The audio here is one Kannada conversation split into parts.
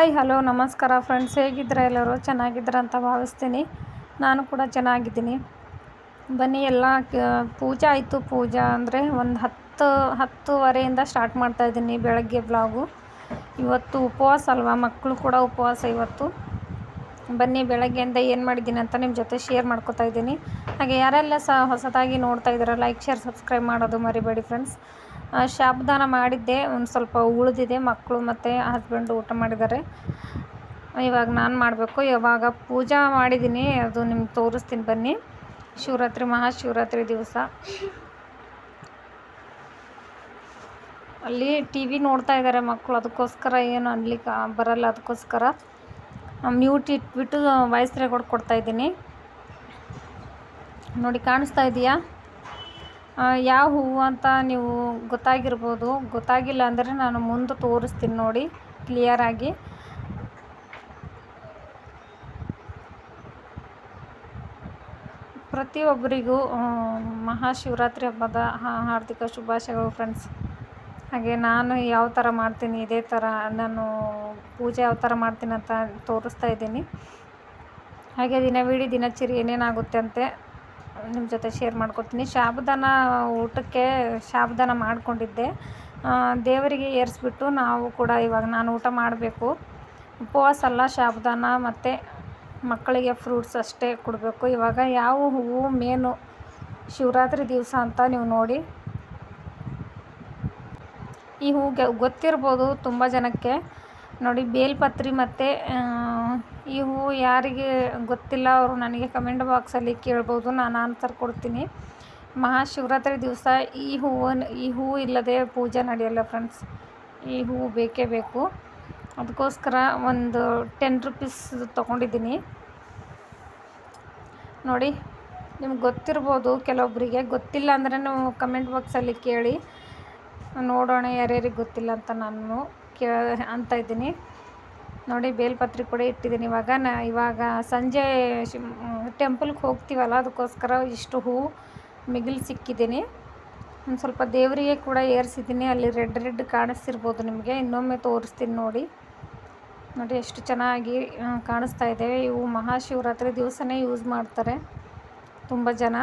ಹಾಯ್, ಹಲೋ, ನಮಸ್ಕಾರ ಫ್ರೆಂಡ್ಸ್ ಹೇಗಿದ್ದೀರಾ ಎಲ್ಲರೂ? ಚೆನ್ನಾಗಿದ್ರ ಅಂತ ಭಾವಿಸ್ತೀನಿ. ನಾನು ಕೂಡ ಚೆನ್ನಾಗಿದ್ದೀನಿ. ಬನ್ನಿ, ಎಲ್ಲ ಪೂಜೆ ಆಯಿತು. ಪೂಜಾ ಅಂದರೆ ಒಂದು ಹತ್ತು, ಹತ್ತುವರೆಯಿಂದ ಸ್ಟಾರ್ಟ್ ಮಾಡ್ತಾಯಿದ್ದೀನಿ ಬೆಳಗ್ಗೆ ಬ್ಲಾಗು ಇವತ್ತು ಉಪವಾಸ ಅಲ್ವಾ? ಮಕ್ಕಳು ಕೂಡ ಉಪವಾಸ ಇವತ್ತು. ಬನ್ನಿ, ಬೆಳಗ್ಗೆಯಿಂದ ಏನು ಮಾಡಿದ್ದೀನಿ ಅಂತ ನಿಮ್ಮ ಜೊತೆ ಶೇರ್ ಮಾಡ್ಕೋತಾ ಇದ್ದೀನಿ. ಹಾಗೆ ಯಾರೆಲ್ಲ ಸಹ ಹೊಸದಾಗಿ ನೋಡ್ತಾ ಇದ್ದೀರಾ ಲೈಕ್ ಶೇರ್ ಸಬ್ಸ್ಕ್ರೈಬ್ ಮಾಡೋದು ಮರಿಬೇಡಿ ಫ್ರೆಂಡ್ಸ್ ಶಾಬುದಾನ ಮಾಡಿದ್ದೆ. ಒಂದು ಸ್ವಲ್ಪ ಉಳಿದಿದೆ. ಮಕ್ಕಳು ಮತ್ತು ಹಸ್ಬೆಂಡು ಊಟ ಮಾಡಿದ್ದಾರೆ. ಇವಾಗ ನಾನು ಮಾಡಬೇಕು. ಇವಾಗ ಪೂಜಾ ಮಾಡಿದ್ದೀನಿ ಅದು ನಿಮ್ಗೆ ತೋರಿಸ್ತೀನಿ ಬನ್ನಿ. ಶಿವರಾತ್ರಿ, ಮಹಾಶಿವರಾತ್ರಿ ದಿವಸ. ಅಲ್ಲಿ ಟಿ ವಿ ನೋಡ್ತಾ ಇದ್ದಾರೆ ಮಕ್ಕಳು ಅದಕ್ಕೋಸ್ಕರ ಏನು ಅನ್ಲಿಕ್ಕೆ ಬರಲ್ಲ. ಅದಕ್ಕೋಸ್ಕರ ಮ್ಯೂಟ್ ಇಟ್ಬಿಟ್ಟು ವಾಯ್ಸ್ ರೆಕಾರ್ಡ್ ಕೊಡ್ತಾಯಿದ್ದೀನಿ ನೋಡಿ, ಕಾಣಿಸ್ತಾ ಇದೆಯಾ? ಯಾವ ಹೂವು ಅಂತ ನೀವು ಗೊತ್ತಾಗಿರ್ಬೋದು. ಗೊತ್ತಾಗಿಲ್ಲ ಅಂದರೆ ನಾನು ಮುಂದೆ ತೋರಿಸ್ತೀನಿ ನೋಡಿ ಕ್ಲಿಯರಾಗಿ ಪ್ರತಿಯೊಬ್ಬರಿಗೂ ಮಹಾಶಿವರಾತ್ರಿ ಹಬ್ಬದ ಹಾರ್ದಿಕ ಶುಭಾಶಯಗಳು ಫ್ರೆಂಡ್ಸ್ ಹಾಗೆ ನಾನು ಯಾವ ಥರ ಮಾಡ್ತೀನಿ, ಇದೇ ಥರ ನಾನು ಪೂಜೆ ಯಾವ ಥರ ಮಾಡ್ತೀನಿ ಅಂತ ತೋರಿಸ್ತಾ ಇದ್ದೀನಿ. ಹಾಗೆ ದಿನವಿಡೀ ದಿನಚರಿ ಏನೇನಾಗುತ್ತೆ ಅಂತೆ ನಿಮ್ಮ ಜೊತೆ ಶೇರ್ ಮಾಡ್ಕೊತೀನಿ ಶಾಬುದಾನ ಊಟಕ್ಕೆ ಶಾಬುದಾನ ಮಾಡಿಕೊಂಡಿದ್ದೆ. ದೇವರಿಗೆ ಏರಿಸ್ಬಿಟ್ಟು ನಾವು ಕೂಡ ಇವಾಗ ನಾನು ಊಟ ಮಾಡಬೇಕು. ಉಪವಾಸ ಅಲ್ಲ ಶಾಬುದಾನ, ಮತ್ತು ಮಕ್ಕಳಿಗೆ ಫ್ರೂಟ್ಸ್ ಅಷ್ಟೇ ಕೊಡಬೇಕು. ಇವಾಗ ಯಾವ ಹೂವು, ಮೇನು, ಶಿವರಾತ್ರಿ ದಿವಸ ಅಂತ ನೀವು ನೋಡಿ. ಈ ಹೂಗೆ ಗೊತ್ತಿರ್ಬೋದು ತುಂಬ ಜನಕ್ಕೆ. ನೋಡಿ, ಬೇಲ್ಪತ್ರಿ ಮತ್ತು ಈ ಹೂವು ಯಾರಿಗೆ ಗೊತ್ತಿಲ್ಲ, ಅವರು ನನಗೆ ಕಮೆಂಟ್ ಬಾಕ್ಸಲ್ಲಿ ಕೇಳ್ಬೋದು, ನಾನು ಆನ್ಸರ್ ಕೊಡ್ತೀನಿ. ಮಹಾಶಿವರಾತ್ರಿ ದಿವಸ ಈ ಹೂವನ್ನು ಈ ಹೂವು ಇಲ್ಲದೆ ಪೂಜೆ ನಡೆಯಲ್ಲ ಫ್ರೆಂಡ್ಸ್ ಈ ಹೂವು ಬೇಕೇ ಬೇಕು. ಅದಕ್ಕೋಸ್ಕರ ಒಂದು ಟೆನ್ ರುಪೀಸ್ ತೊಗೊಂಡಿದ್ದೀನಿ. ನೋಡಿ, ನಿಮ್ಗೆ ಗೊತ್ತಿರ್ಬೋದು ಕೆಲವೊಬ್ಬರಿಗೆ ಗೊತ್ತಿಲ್ಲ ಅಂದರೆ ನೀವು ಕಮೆಂಟ್ ಬಾಕ್ಸಲ್ಲಿ ಕೇಳಿ. ನೋಡೋಣ ಯಾರ್ಯಾರಿಗೆ ಗೊತ್ತಿಲ್ಲ ಅಂತ ನಾನು ಕೇಳ, ಅಂತ ಇದ್ದೀನಿ. ನೋಡಿ ಬೇಲ್ಪತ್ರೆ ಕೂಡ ಇಟ್ಟಿದ್ದೀನಿ. ಇವಾಗ ನಾ, ಇವಾಗ ಸಂಜೆ ಟೆಂಪಲ್ಗೆ ಹೋಗ್ತೀವಲ್ಲ, ಅದಕ್ಕೋಸ್ಕರ ಇಷ್ಟು ಹೂವು ಮಿಗಿಲು ಸಿಕ್ಕಿದ್ದೀನಿ. ಒಂದು ಸ್ವಲ್ಪ ದೇವರಿಗೆ ಕೂಡ ಏರಿಸಿದ್ದೀನಿ. ಅಲ್ಲಿ ರೆಡ್ ರೆಡ್ ಕಾಣಿಸ್ತಿರ್ಬೋದು ನಿಮಗೆ. ಇನ್ನೊಮ್ಮೆ ತೋರಿಸ್ತೀನಿ ನೋಡಿ. ನೋಡಿ ಎಷ್ಟು ಚೆನ್ನಾಗಿ ಕಾಣಿಸ್ತಾ ಇದ್ದೇವೆ ಇವು ಮಹಾಶಿವರಾತ್ರಿ ದಿವಸನೇ ಯೂಸ್ ಮಾಡ್ತಾರೆ ತುಂಬ ಜನ.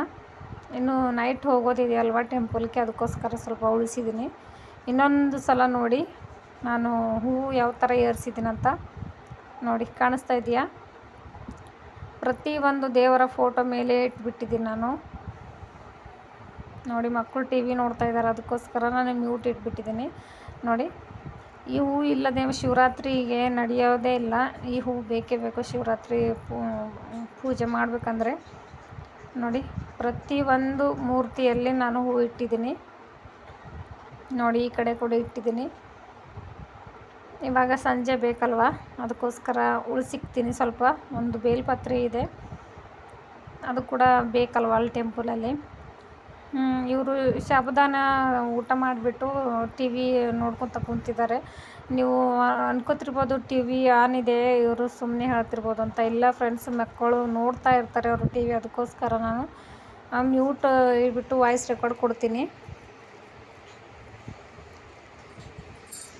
ಇನ್ನು ನೈಟ್ ಹೋಗೋದಿದೆಯಲ್ವ ಟೆಂಪಲ್ಗೆ ಅದಕ್ಕೋಸ್ಕರ ಸ್ವಲ್ಪ ಉಳಿಸಿದ್ದೀನಿ. ಇನ್ನೊಂದು ಸಲ ನೋಡಿ. ನಾನು ಹೂವು ಯಾವ ಥರ ಏರಿಸಿದ್ದೀನಂತ ನೋಡಿ, ಕಾಣಿಸ್ತಾ ಇದೆಯಾ? ಪ್ರತಿಯೊಂದು ದೇವರ ಫೋಟೋ ಮೇಲೆ ಇಟ್ಬಿಟ್ಟಿದ್ದೀನಿ ನಾನು. ನೋಡಿ, ಮಕ್ಕಳು ಟಿ ವಿ ನೋಡ್ತಾ ಇದ್ದಾರೆ, ಅದಕ್ಕೋಸ್ಕರ ನಾನು ಮ್ಯೂಟ್ ಇಟ್ಬಿಟ್ಟಿದ್ದೀನಿ. ನೋಡಿ, ಈ ಹೂವು ಇಲ್ಲದೆ ಶಿವರಾತ್ರಿಗೆ ನಡೆಯೋದೇ ಇಲ್ಲ. ಈ ಹೂವು ಬೇಕೇ ಬೇಕು ಶಿವರಾತ್ರಿ ಪೂಜೆ ಮಾಡಬೇಕಂದ್ರೆ. ನೋಡಿ ಪ್ರತಿಯೊಂದು ಮೂರ್ತಿಯಲ್ಲಿ ನಾನು ಹೂವು ಇಟ್ಟಿದ್ದೀನಿ. ನೋಡಿ, ಈ ಕಡೆ ಕೂಡ ಇಟ್ಟಿದ್ದೀನಿ. ಇವಾಗ ಸಂಜೆ ಬೇಕಲ್ವ? ಅದಕ್ಕೋಸ್ಕರ ಉಳಿಸಿಕ್ತೀನಿ ಸ್ವಲ್ಪ. ಒಂದು ಬೇಲ್ಪತ್ರೆ ಇದೆ. ಅದು ಕೂಡ ಬೇಕಲ್ವ ಅಲ್ಲಿ ಟೆಂಪಲಲ್ಲಿ? ಇವರು ಶಬ್ದಾನ ಊಟ ಮಾಡಿಬಿಟ್ಟು ಟಿ ವಿ ನೋಡ್ಕೊತ ಕುಂತಿದ್ದಾರೆ. ನೀವು ಅನ್ಕೋತಿರ್ಬೋದು ಟಿ ವಿ ಆನ್ ಇದೆ, ಇವರು ಸುಮ್ಮನೆ ಹೇಳ್ತಿರ್ಬೋದು ಅಂತ. ಇಲ್ಲ ಫ್ರೆಂಡ್ಸ್ ಮಕ್ಕಳು ನೋಡ್ತಾ ಇರ್ತಾರೆ ಅವರು ಟಿ ವಿ. ಅದಕ್ಕೋಸ್ಕರ ನಾನು ಮ್ಯೂಟ್ ಇಟ್ಬಿಟ್ಟು ವಾಯ್ಸ್ ರೆಕಾರ್ಡ್ ಕೊಡ್ತೀನಿ.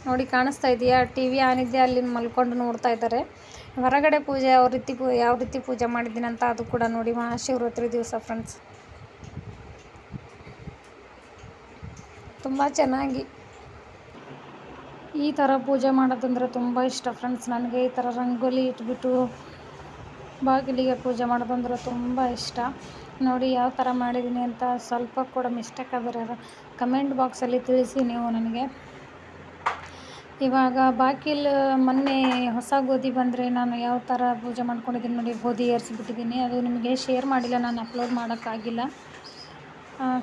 ನೋಡಿ ಕಾಣಿಸ್ತಾ ಇದೆಯಾ? ಟಿ ವಿ ಆನ್ ಇದೆ, ಅಲ್ಲಿ ಮಲ್ಕೊಂಡು ನೋಡ್ತಾ ಇದ್ದಾರೆ. ಹೊರಗಡೆ ಪೂಜೆ ಯಾವ ರೀತಿ ಪೂ, ಯಾವ ರೀತಿ ಪೂಜೆ ಮಾಡಿದ್ದೀನಿ ಅಂತ ಅದು ಕೂಡ ನೋಡಿ. ಮಹಾಶಿವರಾತ್ರಿ ದಿವಸ ಫ್ರೆಂಡ್ಸ್ ತುಂಬ ಚೆನ್ನಾಗಿ. ಈ ಥರ ಪೂಜೆ ಮಾಡೋದಂದರೆ ತುಂಬ ಇಷ್ಟ ಫ್ರೆಂಡ್ಸ್ ನನಗೆ ಈ ಥರ ರಂಗೋಲಿ ಇಟ್ಬಿಟ್ಟು ಬಾಗಿಲಿಗೆ ಪೂಜೆ ಮಾಡೋದಂದ್ರೆ ತುಂಬ ಇಷ್ಟ. ನೋಡಿ ಯಾವ ಥರ ಮಾಡಿದ್ದೀನಿ ಅಂತ ಸ್ವಲ್ಪ ಕೂಡ ಮಿಸ್ಟೇಕ್ ಆದರೆ ಕಮೆಂಟ್ ಬಾಕ್ಸಲ್ಲಿ ತಿಳಿಸಿ ನೀವು ನನಗೆ. ಇವಾಗ ಬಾಕಿಲ್, ಮೊನ್ನೆ ಹೊಸ ಗೋಧಿ ಬಂದರೆ ನಾನು ಯಾವ ಥರ ಪೂಜೆ ಮಾಡ್ಕೊಂಡಿದ್ದೀನಿ ನೋಡಿ, ಗೋಧಿ ಏರಿಸಿಬಿಟ್ಟಿದ್ದೀನಿ. ಅದು ನಿಮಗೆ ಶೇರ್ ಮಾಡಿಲ್ಲ, ನಾನು ಅಪ್ಲೋಡ್ ಮಾಡೋಕ್ಕಾಗಿಲ್ಲ.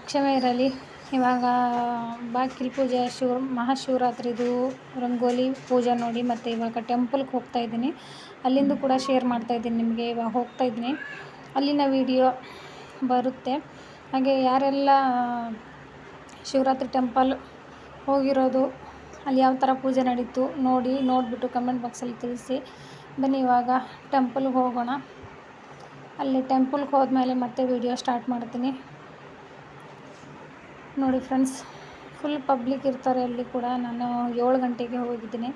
ಕ್ಷಮೆ ಇರಲಿ. ಇವಾಗ ಬಾಕಿಲ್ ಪೂಜೆ ಶಿವ ಮಹಾಶಿವರಾತ್ರಿದು ರಂಗೋಲಿ ಪೂಜೆ ನೋಡಿ, ಮತ್ತು ಇವಾಗ ಟೆಂಪಲ್ಗೆ ಹೋಗ್ತಾಯಿದ್ದೀನಿ ಅಲ್ಲಿಂದ ಕೂಡ ಶೇರ್ ಮಾಡ್ತಾಯಿದ್ದೀನಿ ನಿಮಗೆ. ಇವಾಗ ಹೋಗ್ತಾಯಿದ್ದೀನಿ ಅಲ್ಲಿನ ವಿಡಿಯೋ ಬರುತ್ತೆ. ಹಾಗೆ ಯಾರೆಲ್ಲ ಶಿವರಾತ್ರಿ ಟೆಂಪಲ್ ಹೋಗಿರೋದು ಅಲ್ಲಿ ಯಾವ ಥರ ಪೂಜೆ ನಡೀತು ನೋಡಿ ನೋಡಿಬಿಟ್ಟು ಕಮೆಂಟ್ ಬಾಕ್ಸಲ್ಲಿ ತಿಳಿಸಿ. ಬನ್ನಿ ಇವಾಗ ಟೆಂಪಲ್ಗೆ ಹೋಗೋಣ. ಅಲ್ಲಿ ಟೆಂಪಲ್ಗೆ ಹೋದ್ಮೇಲೆ ಮತ್ತೆ ವಿಡಿಯೋ ಸ್ಟಾರ್ಟ್ ಮಾಡ್ತೀನಿ. ನೋಡಿ ಫ್ರೆಂಡ್ಸ್ ಫುಲ್ ಪಬ್ಲಿಕ್ ಇರ್ತಾರೆ ಅಲ್ಲಿ ಕೂಡ. ನಾನು ಏಳು ಗಂಟೆಗೆ ಹೋಗಿದ್ದೀನಿ.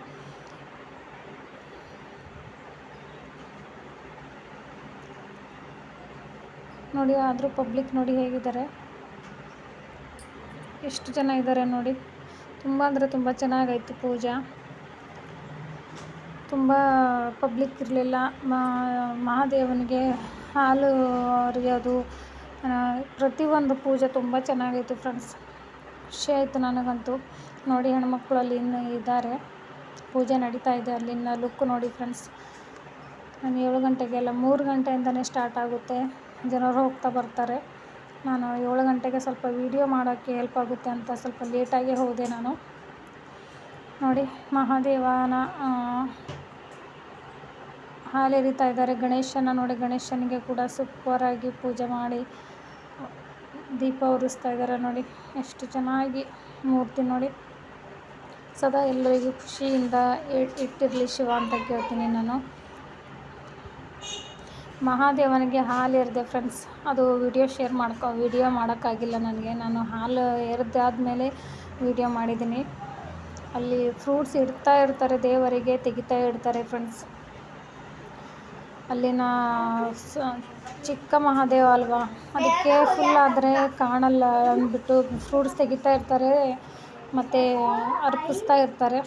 ನೋಡಿ ಆದರೂ ಪಬ್ಲಿಕ್ ನೋಡಿ ಹೇಗಿದ್ದಾರೆ. ಎಷ್ಟು ಜನ ಇದ್ದಾರೆ ನೋಡಿ. ತುಂಬ ಅಂದರೆ ತುಂಬ ಚೆನ್ನಾಗಾಯಿತು ಪೂಜೆ. ತುಂಬ ಪಬ್ಲಿಕ್ ಇರಲಿಲ್ಲ. ಮಹಾದೇವನಿಗೆ ಹಾಲು ಅರಿಯೋದು ಪ್ರತಿಯೊಂದು ಪೂಜೆ ತುಂಬ ಚೆನ್ನಾಗಿತ್ತು ಫ್ರೆಂಡ್ಸ್ ಖುಷಿ ಆಯಿತು ನನಗಂತೂ. ನೋಡಿ ಹೆಣ್ಮಕ್ಳು ಅಲ್ಲಿ ಇನ್ನೂ ಇದ್ದಾರೆ. ಪೂಜೆ ನಡೀತಾ ಇದೆ ಅಲ್ಲಿನ ಲುಕ್ ನೋಡಿ ಫ್ರೆಂಡ್ಸ್ ನಾನು ಏಳು ಗಂಟೆಗೆಲ್ಲ ಮೂರು ಗಂಟೆಯಿಂದನೇ ಸ್ಟಾರ್ಟ್ ಆಗುತ್ತೆ. ಜನರು ಹೋಗ್ತಾ ಬರ್ತಾರೆ. ನಾನು ಏಳು ಗಂಟೆಗೆ ಸ್ವಲ್ಪ ವೀಡಿಯೋ ಮಾಡೋಕ್ಕೆ ಹೆಲ್ಪ್ ಆಗುತ್ತೆ ಅಂತ ಸ್ವಲ್ಪ ಲೇಟಾಗಿ ಹೋದೆ ನಾನು. ನೋಡಿ, ಮಹಾದೇವನ ಹಾಲೆರಿತಾ ಇದ್ದಾರೆ. ಗಣೇಶನ ನೋಡಿ, ಗಣೇಶನಿಗೆ ಕೂಡ ಸೂಪರಾಗಿ ಪೂಜೆ ಮಾಡಿ ದೀಪ ಉರಿಸ್ತಾ ಇದ್ದಾರೆ ನೋಡಿ. ಎಷ್ಟು ಚೆನ್ನಾಗಿ ಮೂರ್ತಿ ನೋಡಿ. ಸದಾ ಎಲ್ಲರಿಗೂ ಖುಷಿಯಿಂದ ಇಟ್ಟಿರಲಿ ಶಿವ ಅಂತ ಕೇಳ್ತೀನಿ ನಾನು. ಮಹಾದೇವನಿಗೆ ಹಾಲು ಎರೆದೆ ಫ್ರೆಂಡ್ಸ್ ಅದು ವಿಡಿಯೋ ಶೇರ್ ಮಾಡ್ಕೊ ವಿಡಿಯೋ ಮಾಡೋಕ್ಕಾಗಿಲ್ಲ ನನಗೆ. ನಾನು ಹಾಲು ಎರೆದಾದ್ಮೇಲೆ ವಿಡಿಯೋ ಮಾಡಿದ್ದೀನಿ. ಅಲ್ಲಿ ಫ್ರೂಟ್ಸ್ ಇಡ್ತಾ ಇರ್ತಾರೆ, ದೇವರಿಗೆ ತೆಗಿತಾ ಇರ್ತಾರೆ ಫ್ರೆಂಡ್ಸ್ ಅಲ್ಲಿನ ಚಿಕ್ಕ ಮಹಾದೇವ ಅಲ್ವಾ? ಅದಕ್ಕೆ ಕೇರ್ಫುಲ್ ಆದರೆ ಕಾಣಲ್ಲ ಅಂದ್ಬಿಟ್ಟು ಫ್ರೂಟ್ಸ್ ತೆಗಿತಾ ಇರ್ತಾರೆ, ಮತ್ತು ಅರ್ಪಿಸ್ತಾ ಇರ್ತಾರೆ.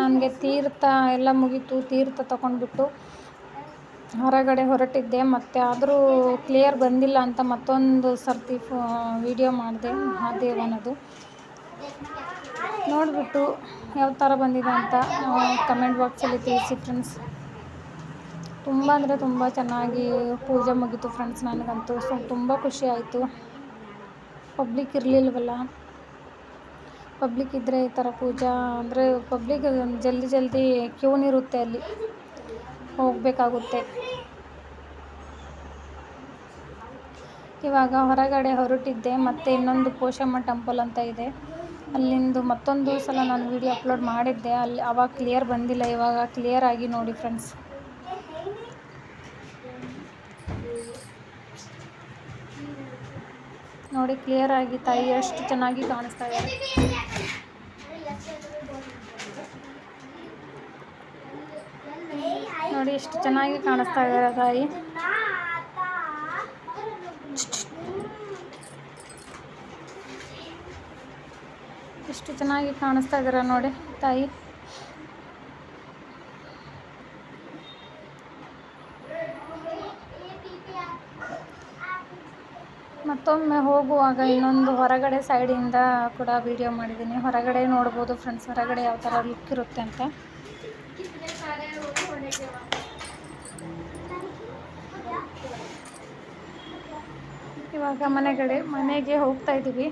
ನನಗೆ ತೀರ್ಥ ಎಲ್ಲ ಮುಗೀತು, ತೀರ್ಥ ತಗೊಂಡ್ಬಿಟ್ಟು ಹೊರಗಡೆ ಹೊರಟಿದ್ದೆ, ಮತ್ತು ಆದರೂ ಕ್ಲಿಯರ್ ಬಂದಿಲ್ಲ ಅಂತ ಮತ್ತೊಂದು ಸರ್ತಿ ವೀಡಿಯೋ ಮಾಡಿದೆ, ಮಹಾದೇವನದು. ನೋಡಿಬಿಟ್ಟು ಯಾವ ಥರ ಬಂದಿದೆ ಅಂತ ಕಮೆಂಟ್ ಬಾಕ್ಸಲ್ಲಿ ತಿಳಿಸಿ ಫ್ರೆಂಡ್ಸ್ ತುಂಬ ಅಂದರೆ ತುಂಬ ಚೆನ್ನಾಗಿ ಪೂಜೆ ಮುಗೀತು ಫ್ರೆಂಡ್ಸ್ ನನಗಂತೂ ಸೊ ತುಂಬ ಖುಷಿ ಆಯಿತು. ಪಬ್ಲಿಕ್ ಇರಲಿಲ್ವಲ್ಲ? ಪಬ್ಲಿಕ್ ಇದ್ದರೆ ಈ ಥರ ಪೂಜಾ ಅಂದರೆ ಪಬ್ಲಿಕ್ ಜಲ್ದಿ ಜಲ್ದಿ ಕ್ಯೂನಿರುತ್ತೆ ಅಲ್ಲಿ. ಹೋಗಬೇಕಾಗುತ್ತೆ. ಇವಾಗ ಹೊರಗಡೆ ಹೊರಟಿದ್ದೆ, ಮತ್ತು ಇನ್ನೊಂದು ಪೋಷಮ್ಮ ಟೆಂಪಲ್ ಅಂತ ಇದೆ. ಅಲ್ಲಿಂದು ಮತ್ತೊಂದು ಸಲ ನಾನು ವಿಡಿಯೋ ಅಪ್ಲೋಡ್ ಮಾಡಿದ್ದೆ. ಅಲ್ಲಿ ಅವಾಗ ಕ್ಲಿಯರ್ ಬಂದಿಲ್ಲ, ಇವಾಗ ಕ್ಲಿಯರ್ ಆಗಿ ನೋಡಿ ಫ್ರೆಂಡ್ಸ್ ನೋಡಿ ಕ್ಲಿಯರ್ ಆಗಿ ತಾಯಿ ಎಷ್ಟು ಚೆನ್ನಾಗಿ ಕಾಣಿಸ್ತಾ ಇದೆ. ನೋಡಿ ಎಷ್ಟು ಚೆನ್ನಾಗಿ ಕಾಣಿಸ್ತಾ ಇದ್ದಾರೆ ತಾಯಿ. ಎಷ್ಟು ಚೆನ್ನಾಗಿ ಕಾಣಿಸ್ತಾ ಇದ್ದಾರೆ ನೋಡಿ ತಾಯಿ. ಮತ್ತೊಮ್ಮೆ ಹೋಗುವಾಗ ಇನ್ನೊಂದು ಹೊರಗಡೆ ಸೈಡಿಂದ ಕೂಡ ವಿಡಿಯೋ ಮಾಡಿದ್ದೀನಿ. ಹೊರಗಡೆ ನೋಡ್ಬೋದು ಫ್ರೆಂಡ್ಸ್ ಹೊರಗಡೆ ಯಾವ ಥರ ಲುಕ್ ಇರುತ್ತೆ ಅಂತ. ಇವಾಗ ಮನೆಗಡೆ, ಮನೆಗೆ ಹೋಗ್ತಾ ಇದ್ದೀವಿ.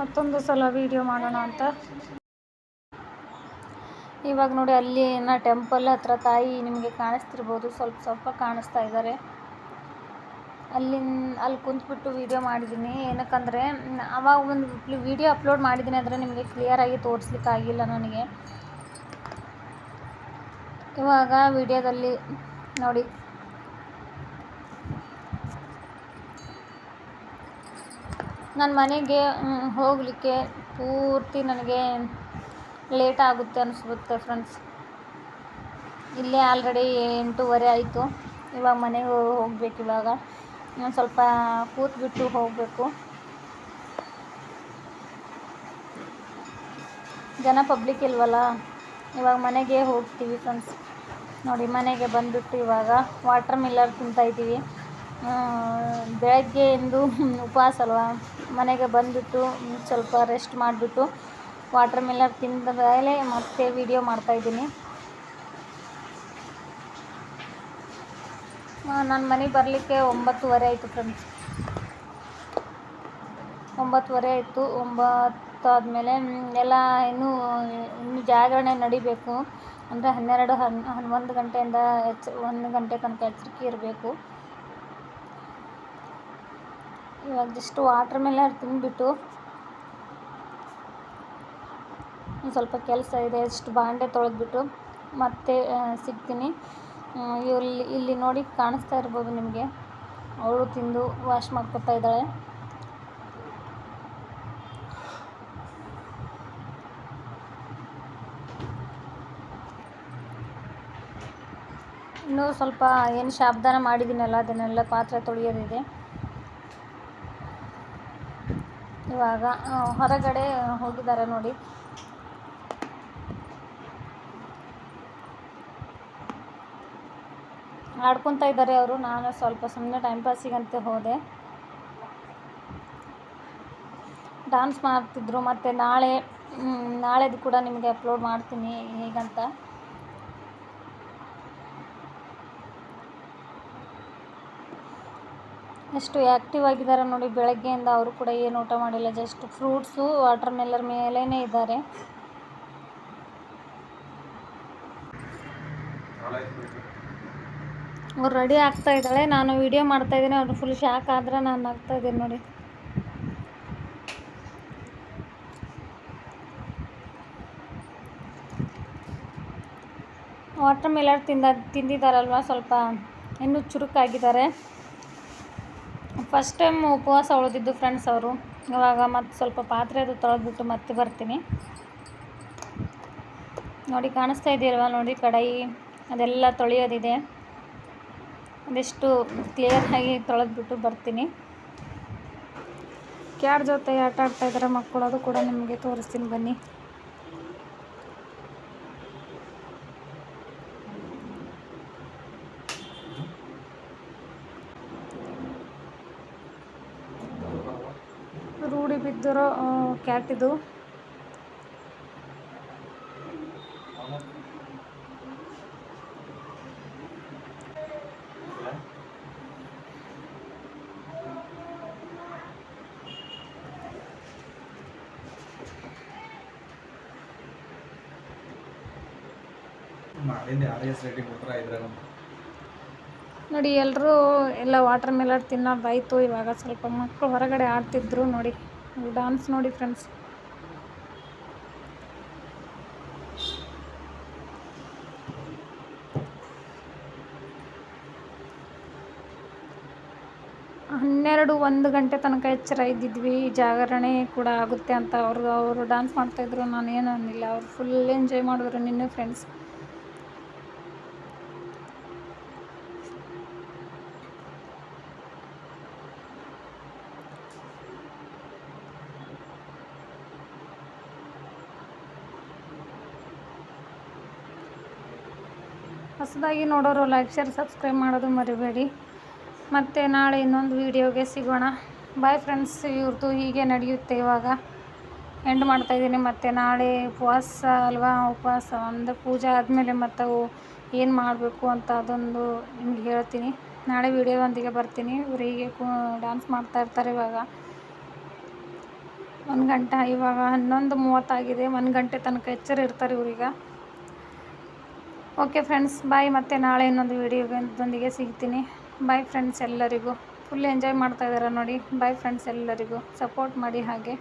ಮತ್ತೊಂದು ಸಲ ವೀಡಿಯೋ ಮಾಡೋಣ ಅಂತ. ಇವಾಗ ನೋಡಿ ಅಲ್ಲಿನ ಟೆಂಪಲ್ ಹತ್ರ ತಾಯಿ ನಿಮಗೆ ಕಾಣಿಸ್ತಿರ್ಬೋದು. ಸ್ವಲ್ಪ ಸ್ವಲ್ಪ ಕಾಣಿಸ್ತಾ ಇದ್ದಾರೆ. ಅಲ್ಲಿನ, ಅಲ್ಲಿ ಕುಂತ್ಬಿಟ್ಟು ವೀಡಿಯೋ ಮಾಡಿದ್ದೀನಿ. ಏನಕ್ಕಂದರೆ, ಅವಾಗ ಒಂದು ವೀಡಿಯೋ ಅಪ್ಲೋಡ್ ಮಾಡಿದ್ದೀನಿ. ಅಂದರೆ ನಿಮಗೆ ಕ್ಲಿಯರಾಗಿ ತೋರಿಸ್ಲಿಕ್ಕಾಗಿಲ್ಲ ನನಗೆ. ಇವಾಗ ವಿಡಿಯೋದಲ್ಲಿ ನೋಡಿ ನನ್ನ ಮನೆಗೆ ಹೋಗಲಿಕ್ಕೆ ಪೂರ್ತಿ ನನಗೆ ಲೇಟ್ ಆಗುತ್ತೆ ಅನಿಸ್ಬಿಡುತ್ತೆ ಫ್ರೆಂಡ್ಸ್ ಇಲ್ಲೇ ಆಲ್ರೆಡಿ ಎಂಟೂವರೆ ಆಯಿತು. ಇವಾಗ ಮನೆಗೆ ಹೋಗ್ಬೇಕು ಇವಾಗ. ನಾನು ಸ್ವಲ್ಪ ಕೂತ್ಬಿಟ್ಟು ಹೋಗಬೇಕು. ಜನ ಪಬ್ಲಿಕ್ ಇಲ್ವಲ್ಲ? ಇವಾಗ ಮನೆಗೆ ಹೋಗ್ತೀವಿ ಫ್ರೆಂಡ್ಸ್ ನೋಡಿ ಮನೆಗೆ ಬಂದುಬಿಟ್ಟು ಇವಾಗ ವಾಟರ್ ಮಿಲ್ಲರ್ ತಿಂತಾಯಿದ್ದೀವಿ ಬೆಳಗ್ಗೆಯಿಂದ ಉಪವಾಸ ಅಲ್ವಾ? ಮನೆಗೆ ಬಂದುಬಿಟ್ಟು ಸ್ವಲ್ಪ ರೆಸ್ಟ್ ಮಾಡಿಬಿಟ್ಟು ವಾಟರ್ ಮಿಲ್ಲರ್ ತಿಂದ ಮೇಲೆ ಮತ್ತೆ ವಿಡಿಯೋ ಮಾಡ್ತಾಯಿದ್ದೀನಿ ನಾನು ಮನೆಗೆ ಬರಲಿಕ್ಕೆ ಒಂಬತ್ತುವರೆ ಆಯಿತು ಫ್ರೆಂಡ್ಸ್ ಒಂಬತ್ತುವರೆ ಆಯಿತು ಒಂಬತ್ತು ಆದಮೇಲೆ ಎಲ್ಲ ಇನ್ನೂ ಇನ್ನೂ ಜಾಗರಣೆ ನಡಿಬೇಕು. ಅಂದರೆ ಹನ್ನೆರಡು, ಹನ್, ಹನ್ನೊಂದು ಗಂಟೆಯಿಂದ ಎಚ್ ಒಂದು ಗಂಟೆ ತನಕ ಎಚ್ಚರಿಕೆ ಇರಬೇಕು. ಇವಾಗ ಜಸ್ಟ್ ವಾಟ್ರ್ ಮೇಲೆ ತಿಂದ್ಬಿಟ್ಟು ಸ್ವಲ್ಪ ಕೆಲಸ ಇದೆ ಅಷ್ಟು ಬಾಂಡೆ ತೊಳೆದ್ಬಿಟ್ಟು ಮತ್ತೆ ಸಿಗ್ತೀನಿ. ಇಲ್ಲಿ ಇಲ್ಲಿ ನೋಡಿ ಕಾಣಿಸ್ತಾ ಇರ್ಬೋದು ನಿಮಗೆ. ಅವಳು ತಿಂದು ವಾಶ್ ಮಾಡ್ಕೊತಾ ಇದ್ದಾಳೆ. ಇನ್ನೂ ಸ್ವಲ್ಪ ಏನು ಶಾಬ್ದಾನ ಮಾಡಿದ್ದೀನಲ್ಲ, ಅದನ್ನೆಲ್ಲ ಪಾತ್ರೆ ತೊಳೆಯೋದಿದೆ. ಇವಾಗ ಹೊರಗಡೆ ಹೋಗಿದ್ದಾರೆ ನೋಡಿ. ಆಡ್ಕೊತಾ ಇದ್ದಾರೆ ಅವರು. ನಾನು ಸ್ವಲ್ಪ ಸುಮ್ಮನೆ ಟೈಮ್ ಪಾಸಿಗಂತೆ ಹೋದೆ. ಡಾನ್ಸ್ ಮಾಡ್ತಿದ್ರು ಮತ್ತು ನಾಳೆ ನಾಳೆದು ಕೂಡ ನಿಮಗೆ ಅಪ್ಲೋಡ್ ಮಾಡ್ತೀನಿ ಹೇಗಂತ. ಎಷ್ಟು ಆ್ಯಕ್ಟಿವ್ ಆಗಿದ್ದಾರೆ ನೋಡಿ, ಬೆಳಗ್ಗೆಯಿಂದ ಅವರು ಕೂಡ ಏನು ಊಟ ಮಾಡಿಲ್ಲ ಜಸ್ಟ್ ಫ್ರೂಟ್ಸು ವಾಟರ್ ಮೆಲ್ಲರ್ ಮೇಲೇ ಇದ್ದಾರೆ. ಅವ್ರು ರೆಡಿ ಆಗ್ತಾ ಇದ್ದಾಳೆ. ನಾನು ವಿಡಿಯೋ ಮಾಡ್ತಾ ಇದ್ದೀನಿ, ಅವ್ರು ಫುಲ್ ಶಾಕ್ ಆದ್ರೆ ನಾನು ಆಗ್ತಾ ಇದ್ದೀನಿ ನೋಡಿ. ವಾಟರ್ ಮೆಲರ್ ತಿಂದ ತಿಂದಿದ್ದಾರಲ್ವ ಸ್ವಲ್ಪ? ಇನ್ನೂ ಚುರುಕಾಗಿದ್ದಾರೆ. ಫಸ್ಟ್ ಟೈಮ್ ಉಪವಾಸ ಉಳಿದಿದ್ದು ಫ್ರೆಂಡ್ಸ್ ಅವರು. ಇವಾಗ ಮತ್ತೆ ಸ್ವಲ್ಪ ಪಾತ್ರೆ ಅದು ತೊಳೆದ್ಬಿಟ್ಟು ಮತ್ತೆ ಬರ್ತೀನಿ. ನೋಡಿ ಕಾಣಿಸ್ತಾ ಇದೆಯಲ್ವ ನೋಡಿ ಕಡಾಯಿ. ಅದೆಲ್ಲ ತೊಳೆಯೋದಿದೆ. ಅದೆಷ್ಟು ಕ್ಲಿಯರಾಗಿ ತೊಳೆದ್ಬಿಟ್ಟು ಬರ್ತೀನಿ. ಯಾರ ಜೊತೆ ಆಟ ಆಡ್ತಾಯಿದ್ದಾರೆ ಮಕ್ಕಳು? ಅದು ಕೂಡ ನಿಮಗೆ ತೋರಿಸ್ತೀನಿ ಬನ್ನಿ. ಬಿದ್ದಿರೋ ಕ್ಯಾಟ್ ಇದು. ನೋಡಿ ಎಲ್ಲರೂ ಎಲ್ಲ ವಾಟರ್ ಮೆಲನ್ ತಿನ್ನೋದಾಯಿತು. ಇವಾಗ ಸ್ವಲ್ಪ ಮಕ್ಕಳು ಹೊರಗಡೆ ಆಡ್ತಿದ್ರು ನೋಡಿ. ಡಾನ್ಸ್ ನೋಡಿ ಫ್ರೆಂಡ್ಸ್. ಹನ್ನೆರಡು ಒಂದು ಗಂಟೆ ತನಕ ಎಚ್ಚರ ಇದ್ದಿದ್ವಿ. ಜಾಗರಣೆ ಕೂಡ ಆಗುತ್ತೆ ಅಂತ ಅವರು ಅವರು ಡ್ಯಾನ್ಸ್ ಮಾಡ್ತಾಯಿದ್ರು ನಾನು ಏನು ಅನ್ನಿಲ್ಲ. ಅವ್ರು ಫುಲ್ ಎಂಜಾಯ್ ಮಾಡಿದ್ರು ನಿನ್ನೆ ಫ್ರೆಂಡ್ಸ್ ಹೊಸದಾಗಿ ನೋಡೋರು ಲೈಕ್ ಶೇರ್ ಸಬ್ಸ್ಕ್ರೈಬ್ ಮಾಡೋದು ಮರಿಬೇಡಿ. ಮತ್ತು ನಾಳೆ ಇನ್ನೊಂದು ವೀಡಿಯೋಗೆ ಸಿಗೋಣ. ಬಾಯ್ ಫ್ರೆಂಡ್ಸ್ ಇವ್ರದ್ದು ಹೀಗೆ ನಡೆಯುತ್ತೆ ಇವಾಗ. ಎಂಡ್ ಮಾಡ್ತಾಯಿದ್ದೀನಿ ಮತ್ತು ನಾಳೆ ಉಪವಾಸ ಅಲ್ವಾ? ಉಪವಾಸ ಒಂದು ಪೂಜೆ ಆದಮೇಲೆ ಮತ್ತು ಏನು ಮಾಡಬೇಕು ಅಂತ ಅದೊಂದು ನಿಮ್ಗೆ ಹೇಳ್ತೀನಿ. ನಾಳೆ ವೀಡಿಯೋದೊಂದಿಗೆ ಬರ್ತೀನಿ. ಇವ್ರು ಹೀಗೆ ಡ್ಯಾನ್ಸ್ ಮಾಡ್ತಾ ಇರ್ತಾರೆ ಇವಾಗ. ಒಂದು ಗಂಟೆ, ಇವಾಗ ಹನ್ನೊಂದು ಮೂವತ್ತಾಗಿದೆ. ಒಂದು ಗಂಟೆ ತನಕ ಎಚ್ಚರ ಇರ್ತಾರೆ ಇವ್ರೀಗ. ಓಕೆ ಫ್ರೆಂಡ್ಸ್, ಬಾಯ್. ಮತ್ತೆ ನಾಳೆ ಇನ್ನೊಂದು ವೀಡಿಯೋದೊಂದಿಗೆ ಸಿಗ್ತೀನಿ. ಬಾಯ್ ಫ್ರೆಂಡ್ಸ್ ಎಲ್ಲರಿಗೂ. ಫುಲ್ ಎಂಜಾಯ್ ಮಾಡ್ತಾ ಇದ್ದಾರೆ ನೋಡಿ. ಬಾಯ್ ಫ್ರೆಂಡ್ಸ್ ಎಲ್ಲರಿಗೂ. ಸಪೋರ್ಟ್ ಮಾಡಿ ಹಾಗೆ.